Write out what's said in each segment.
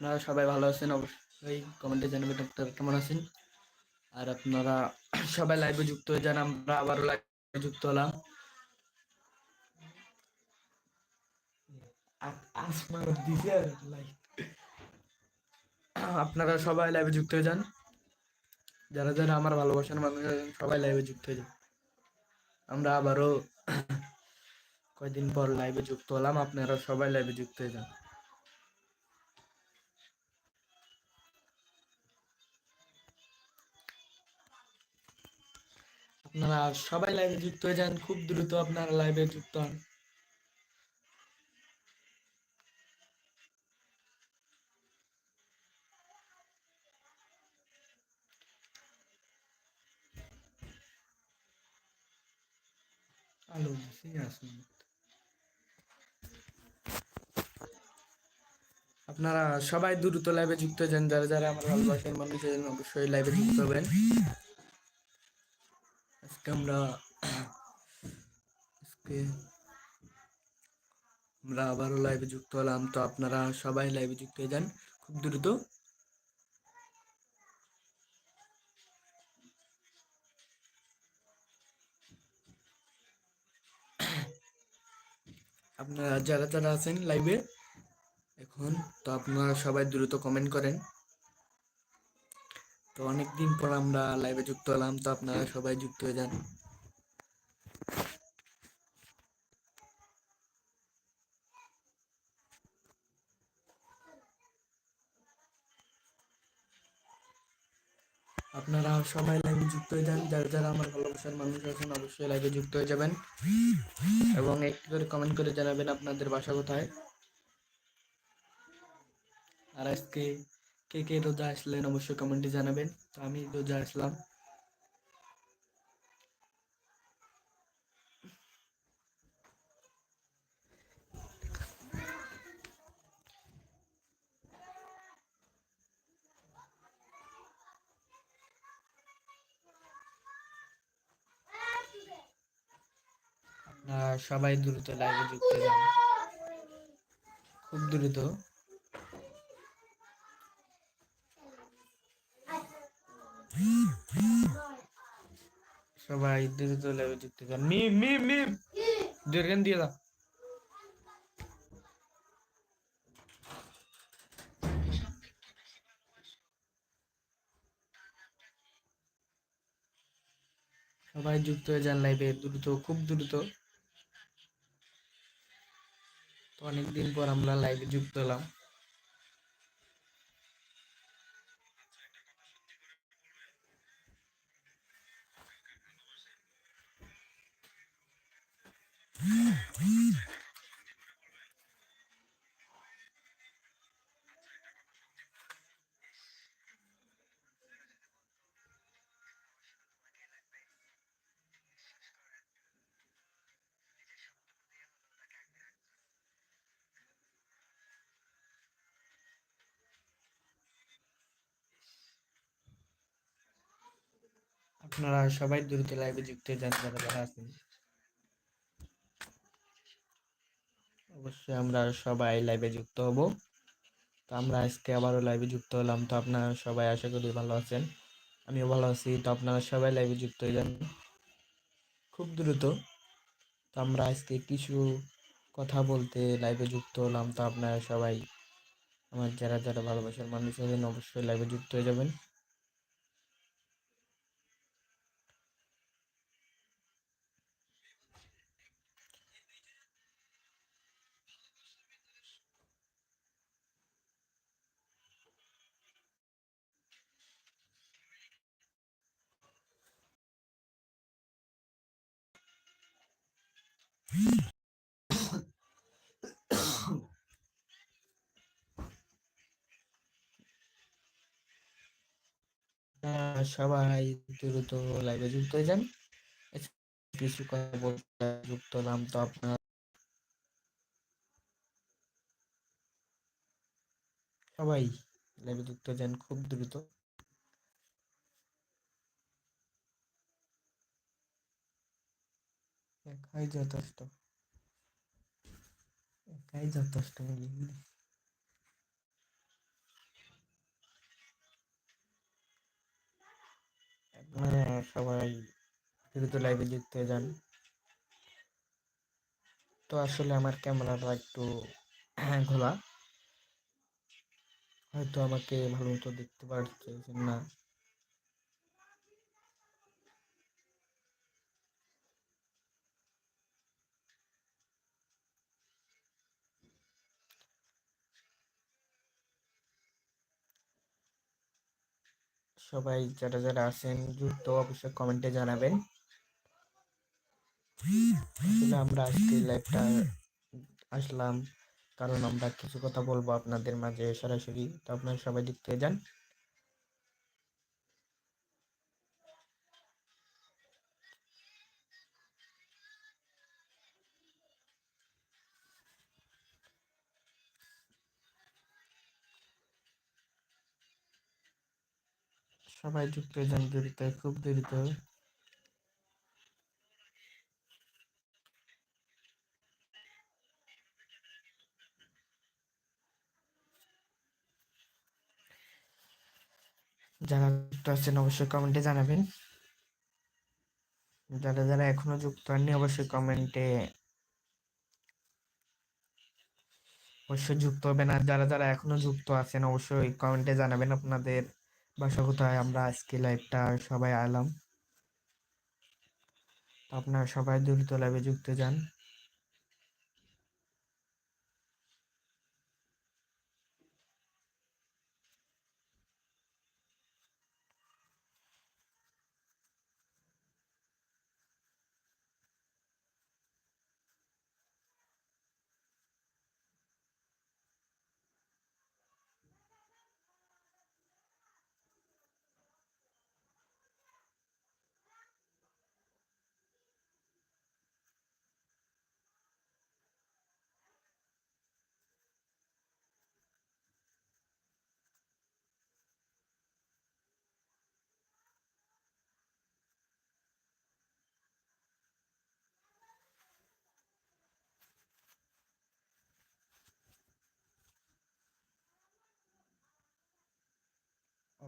আপনারা সবাই ভালো আছেন? অবশ্যই কমেন্টে জানাবেন আপনারা কেমন আছেন? আর আপনারা সবাই লাইভে যুক্ত হয়ে যান, আমরা আবারও লাইভে যুক্ত হলাম। আপনারা সবাই লাইভে যুক্ত হয়ে যান। যারা যারা আমার ভালোবাসার মানুষ সবাই লাইভে যুক্ত হয়ে যান। আমরা আবারও কয়দিন পর লাইভে যুক্ত হলাম, আপনারা সবাই লাইভে যুক্ত হয়ে যান। আপনারা সবাই লাইভে যুক্ত হয়ে যান খুব দ্রুত আপনারা লাইভে যুক্ত হন। আপনারা সবাই দ্রুত লাইভে যুক্ত হয়ে যান যারা যারা আমার ভালোবাসার মানুষ আছেন, অবশ্যই লাইভে যুক্ত হবেন। আজকে আমরা আজকে আমরা আবারও লাইভে যুক্ত হলাম তো আপনারা সবাই লাইভে যুক্ত হয়ে যান খুব দ্রুত আপনারা যারা যারা আছেন লাইভে এখন তো আপনারা সবাই দ্রুত কমেন্ট করেন তো অনেকদিন পর আমরা লাইভে যুক্ত হলাম, তো আপনারা সবাই যুক্ত হয়ে যান। আপনারা সবাই লাইভে যুক্ত হয়ে যান, যারা যারা আমার ভালোবাসার মানুষ আছেন অবশ্যই লাইভে যুক্ত হয়ে যাবেন। এবং একটু করে কমেন্ট করে জানাবেন আপনাদের বাসা কোথায়। আর আজকে কে কে রোজা আসলেন অবশ্যই কমেন্টে জানাবেন। তো আমি রোজা আসলাম। সবাই দ্রুত লাইভে যুক্ত যান। খুব দ্রুত। দ্রুত লাইভে যুক্ত হয়ে যান মিম মিম মিম দূরগান দিয়ে দাও সবাই যুক্ত হয়ে যান লাইভে দ্রুত, খুব দ্রুত। তো অনেকদিন পর আমরা লাইভে যুক্ত হলাম। আপনারা সবাই দ্রুত লাইভে যুক্ত যান যারা আছেন। অবশ্যই আমরা সবাই লাইভে যুক্ত হব। তো আমরা আজকে আবারও লাইভে যুক্ত হলাম। তো আপনারা সবাই আশা করি ভালো আছেন। আমিও ভালো আছি। তো আপনারা সবাই লাইভে যুক্ত হয়ে যান। খুব দ্রুত। তো আমরা আজকে কিছু কথা বলতে লাইভে যুক্ত হলাম। তো আপনারা সবাই আমার যারা যারা ভালোবাসার মানুষ আছেন, অবশ্যই লাইভে যুক্ত হয়ে যাবেন। সবাই দ্রুত লাইভে যুক্ত হয়ে যান। কিছু কথা বলতে যুক্ত হলাম তো আপনার সবাই লাইভে যুক্ত হয়ে যান খুব দ্রুত। একাই যথেষ্ট। একাই যথেষ্ট বলি সবাই দ্রুত লাইভে যুক্ত হয়ে যান। তো আসলে আমার ক্যামেরাটা একটু ঘোলা। হয়তো আমাকে ভালো মতো দেখতে পারছেন না সবাই যারা যারা আছেন যুক্ত অবশ্যই কমেন্টে জানাবেন। আসলে আমরা আজকে লাইভটা আসলাম কারণ আমরা কিছু কথা বলব আপনাদের মাঝে সরাসরি। তো আপনারা সবাই দেখতে যান। সবাই যুক্ত হয়ে যান দ্রুত, খুব দ্রুত যারা যুক্ত আছেন অবশ্যই কমেন্টে জানাবেন। যারা যারা এখনও যুক্ত হননি, অবশ্যই কমেন্টে অবশ্যই যুক্ত হবেন। আর যারা যারা এখনও যুক্ত আছেন, অবশ্যই কমেন্টে জানাবেন আপনাদের বাসা কোথায়? আমরা আজকে লাইভটা সবাই আলাম আপনারা সবাই দ্রুত লাইভে যুক্ত যান।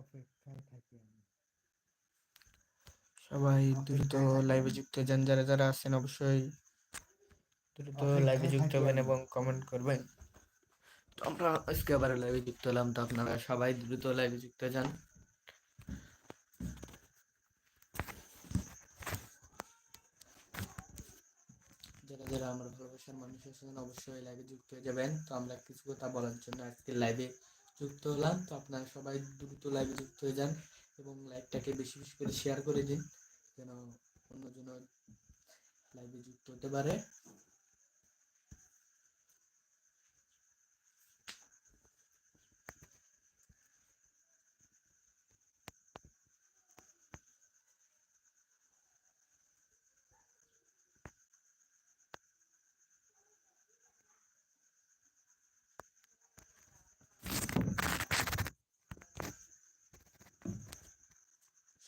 অপেক্ষায় থাকি আমি সবাই দ্রুত লাইভে যুক্ত হয়ে যান যারা যারা আছেন অবশ্যই দ্রুত লাইভে যুক্ত হবেন এবং কমেন্ট করবেন। তো আমরা আজকে আবার লাইভে যুক্ত হলাম। তো আপনারা সবাই দ্রুত লাইভে যুক্ত যান। যারা যারা আমার ভালোবাসার মানুষ আছেন অবশ্যই লাইভে যুক্ত হয়ে যাবেন। তো আমরা কিছু কথা বলার জন্য আজকে লাইভে যুক্ত হলাম। তো আপনারা সবাই দ্রুত লাইভে যুক্ত হয়ে যান এবং লাইভটাকে বেশি বেশি করে শেয়ার করে দিন, যেন অন্যজন লাইভে যুক্ত হতে পারে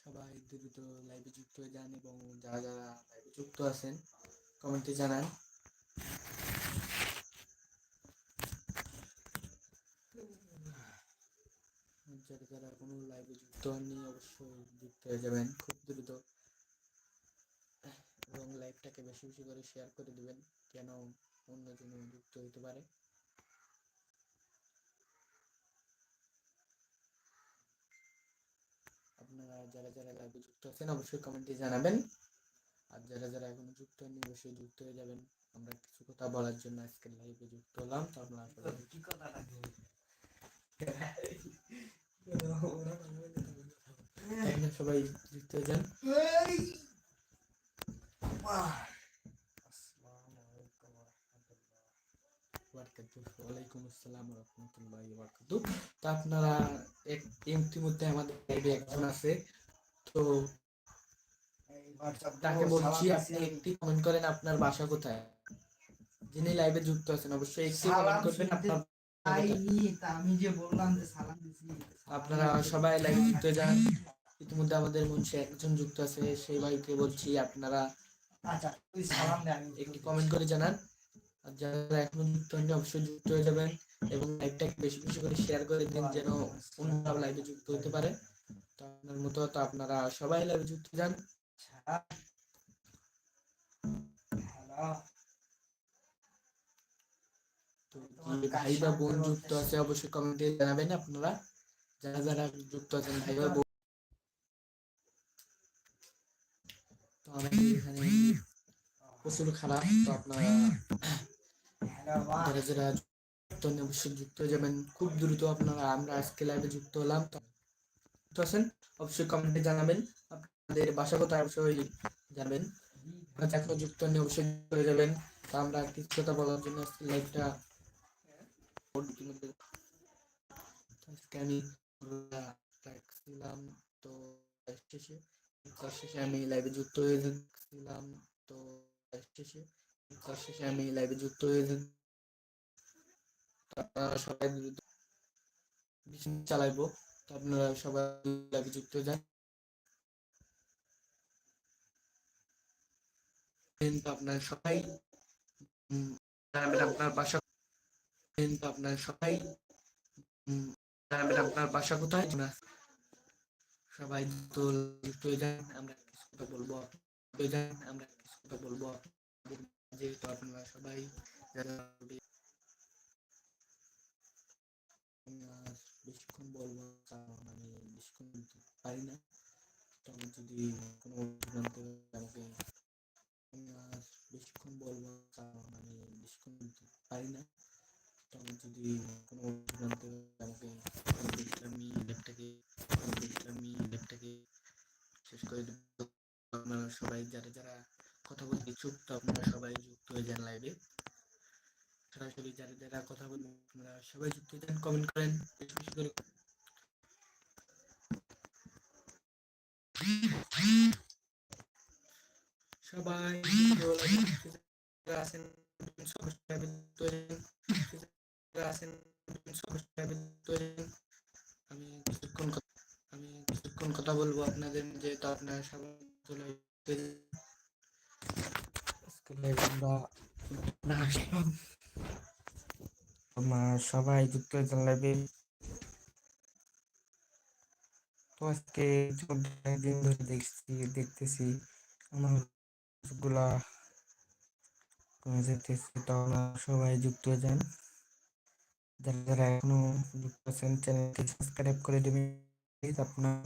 সবাই দ্রুত লাইভে যুক্ত হয়ে যান এবং যারা যারা লাইভে যুক্ত আছেন কমেন্টে জানান। যারা যারা এখনও লাইভে যুক্ত হননি, অবশ্যই যুক্ত হয়ে যাবেন, খুব দ্রুত। এবং লাইভটাকে বেশি বেশি করে শেয়ার করে দিবেন, যেন অন্যজন যুক্ত হতে পারে। আপনারা যারা যারা লাইভে যুক্ত আছেন অবশ্যই কমেন্টে জানাবেন। আর যারা যারা এখনও যুক্ত হয়নি অবশ্যই যুক্ত হয়ে যাবেন। আমরা কিছু কথা বলার জন্য আজকে লাইভে যুক্ত হলাম তো আপনারা কি কথা লাগে সবাই যুক্ত হয়ে যান আসসালামু আলাইকুম রহমতুল্লাহ বারাকাতুহু। ওয়ালাইকুম আসসালাম রহমতুল্লাহ বারাকাতু তো আপনারা ইতিমধ্যে আমাদের লাইভে একজন আছে। তো তাকে বলছি আপনি একটি কমেন্ট করেন আপনার বাসা কোথায়? যিনি লাইভে যুক্ত আছেন অবশ্যই একটি কমেন্ট করবেন আপনার আমি যে বললাম যে সালাম আপনারা সবাই লাইভে যুক্ত যান। ইতিমধ্যে আমাদের মঞ্চে একজন যুক্ত আছে সেই ভাইকে বলছি আপনারা আচ্ছা একটি কমেন্ট করে জানান। আর যারা এখনও যুক্ত হয়নি অবশ্যই যুক্ত হয়ে যাবেন এবং লাইভটাকে বেশি বেশি করে শেয়ার করে দিন যেন অন্যরা লাইভে যুক্ত হতে পারে। তো আপনার মতো তো আপনারা সবাই লাইভে যুক্ত যান। ভাই বা বোন যুক্ত আছে অবশ্যই কমেন্টে জানাবেন আপনারা। যারা যারা যুক্ত আছেন ভাই বা বোন। তো আমাদের এখানে প্রচুর খারাপ তো আপনারা যারা যারা যুক্ত অবশ্যই যুক্ত হয়ে যাবেন। খুব দ্রুত আপনারা, আমরা আজকে লাইভে যুক্ত হলাম। যুক্ত আছেন, অবশ্যই কমেন্টে জানাবেন। আপনাদের বাসা কোথায় অবশ্যই জানাবেন। এখনও যুক্ত নেই, অবশ্যই হয়ে যাবেন। তো আমরা কিছু কথা বলার জন্য আজকে লাইভটা আজকে আমি দেখছিলাম। তো শেষে শেষে আমি লাইভে যুক্ত হয়েছিলাম তো কাজ শেষে কাজ শেষে আমি লাইভে যুক্ত আপনারা সবাই দ্রুত চালাইবো। আপনারা সবাই লাইভে যুক্ত হয়ে যান। কিন্তু আপনারা সবাই আপনার বাসা কিন্তু আপনারা সবাই আপনার বাসা কোথায়? না সবাই তো যুক্ত হয়ে যান। আমরা কিছু কথা বলব আমরা কিছু কথা বলব যেহেতু আপনারা সবাই বেশিক্ষণ বলব কারণ আমি বেশিক্ষণ পারি না। তো আমি যদি কোনো আমাকে বেশিক্ষণ বলব কারণ আমি বেশিক্ষণ পারি না। তো আমি যদি কোনো আমাকে, আমি আমি শেষ করে আপনারা সবাই, যারা যারা কথা বলতে ইচ্ছুক তো আপনারা সবাই যুক্ত হয়ে যান লাইভে সরাসরি যারা যারা কথা বলবেন আপনারা সবাই যুক্ত হয়ে যান কমেন্ট করেন, বেশি বেশি করে। সবাই আছেন। আমি কিছুক্ষণ কথা- বলব আপনাদের, যেহেতু আপনারা সবাই আজকে সবাই যুক্ত হয়েছেন লাইভে তো আজকে দিন ধরে দেখছি, দেখতেছি আমারগুলা যেতেছে তো সবাই যুক্ত হয়ে যান যারা যারা এখনও যুক্ত আছেন, চ্যানেলটি সাবস্ক্রাইব করে দেবেন। আপনার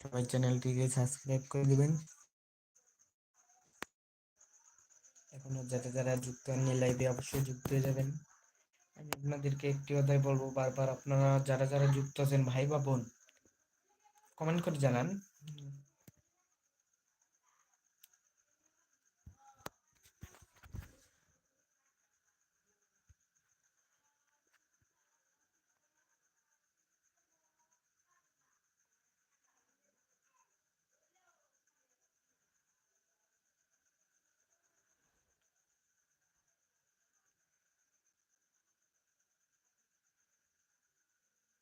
সবাই চ্যানেলটিকে সাবস্ক্রাইব করে দিবেন। এখনও যারা যারা যুক্ত হননি লাইভে অবশ্যই যুক্ত হয়ে যাবেন। আমি আপনাদেরকে একটি কথাই বলব, বারবার আপনারা যারা যারা যুক্ত আছেন ভাই বা বোন কমেন্ট করে জানান।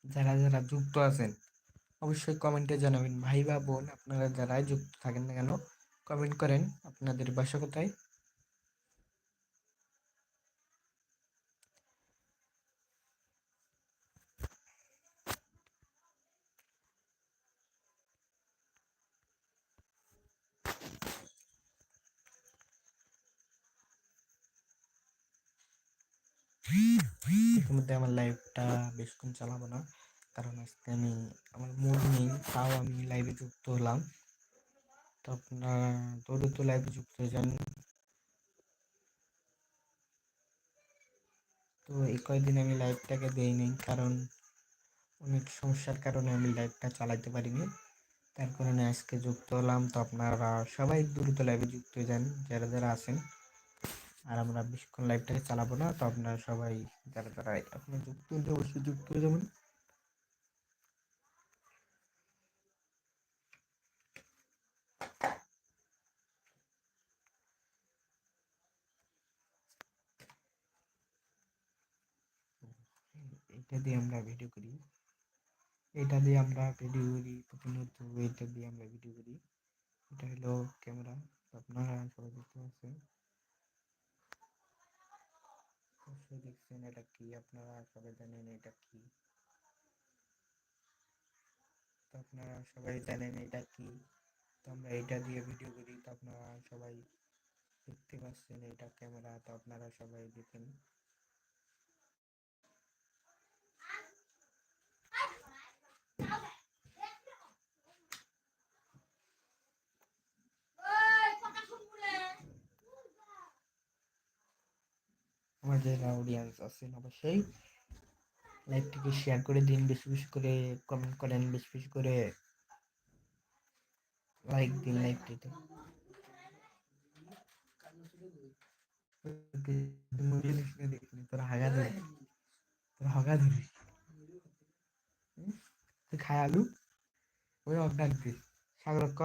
যারা যারা যুক্ত আছেন, অবশ্যই কমেন্টে জানাবেন। ভাই বা বোন, আপনারা যারাই যুক্ত থাকেন না কেন কমেন্ট করেন আপনাদের বাসা কোথায় ইতিমধ্যে আমার লাইভটা বেশিক্ষণ চালাবো না। কারণ আজকে আমি আমার মুড নেই, তাও আমি লাইভে যুক্ত হলাম। তো আপনারা দ্রুত লাইভে যুক্ত হয়ে যান তো এই কয়েকদিন আমি লাইভটাকে দেইনি কারণ অনেক সমস্যার কারণে আমি লাইভটা চালাতে পারিনি। তার কারণে আজকে যুক্ত হলাম। তো আপনারা সবাই দ্রুত লাইভে যুক্ত হয়ে যান, যারা যারা আছেন। আর আমরা বেশিক্ষণ লাইভটাকে চালাবো না, তো আপনারা সবাই যারা যারা আপনার যুক্ত হতে অবশ্যই যুক্ত হয়ে যাবেন। এটা দিয়ে আমরা ভিডিও করি। এটা দিয়ে আমরা ভিডিও করি, প্রতিনিয়ত এটা দিয়ে আমরা ভিডিও করি। এটা হলো ক্যামেরা আপনারা সবাই দেখতে পাচ্ছেন অবশ্যই দেখছেন এটা কি? আপনারা সবাই জানেন এটা কি? তো আপনারা সবাই জানেন এটা কি? তো আমরা এটা দিয়ে ভিডিও করি। তো আপনারা সবাই দেখতে পাচ্ছেন এটা ক্যামেরা তো আপনারা সবাই দেখেন। আমার যারা অডিয়েন্স আছেন অবশ্যই। লাইভটিকে শেয়ার করে দিন, বেশি বেশি করে কমেন্ট করেন, বেশি বেশি করে লাইক দিন লাইভটিতে তোর তোর তুই খাই আলু? ওই অজ্ঞান সাগর ক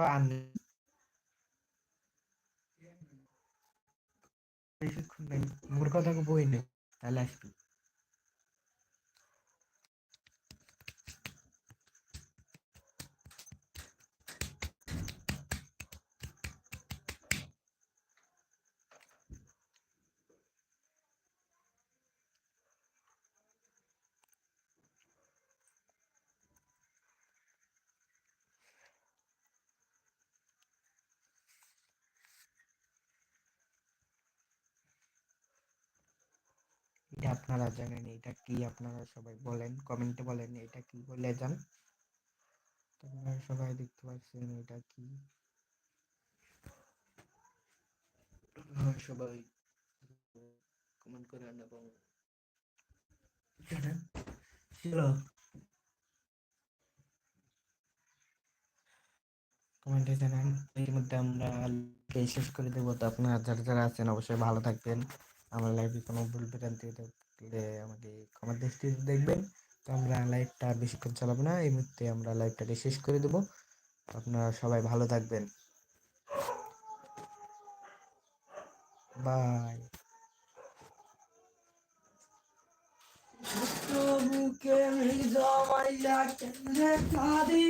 বেশিক্ষণ নাই মোর কথা বই নেই তাহলে আসবি। আপনারা জানেন এটা কি? আপনারা সবাই বলেন কমেন্টে বলেন এটা কি বলে যান। আপনারা সবাই দেখতে পাচ্ছেন এটা কি। সবাই কমেন্ট করেন এবং ছিল কমেন্টে জানান। এর মধ্যে আমরা শেষ করে দেবো। তো আপনারা যারা যারা আছেন, অবশ্যই ভালো থাকবেন। আমার লাইফে কোনো ভুল ভ্রান্তি থাকলে আমাকে ক্ষমার দৃষ্টিতে দেখবেন। তো আমরা লাইভটা বেশিক্ষণ চালাবো না, এই মুহূর্তে আমরা লাইভটাকে শেষ করে দেবো। আপনারা সবাই ভালো থাকবেন। বাই প্রভুকে জমাইয়া কেমনে কাঁদি?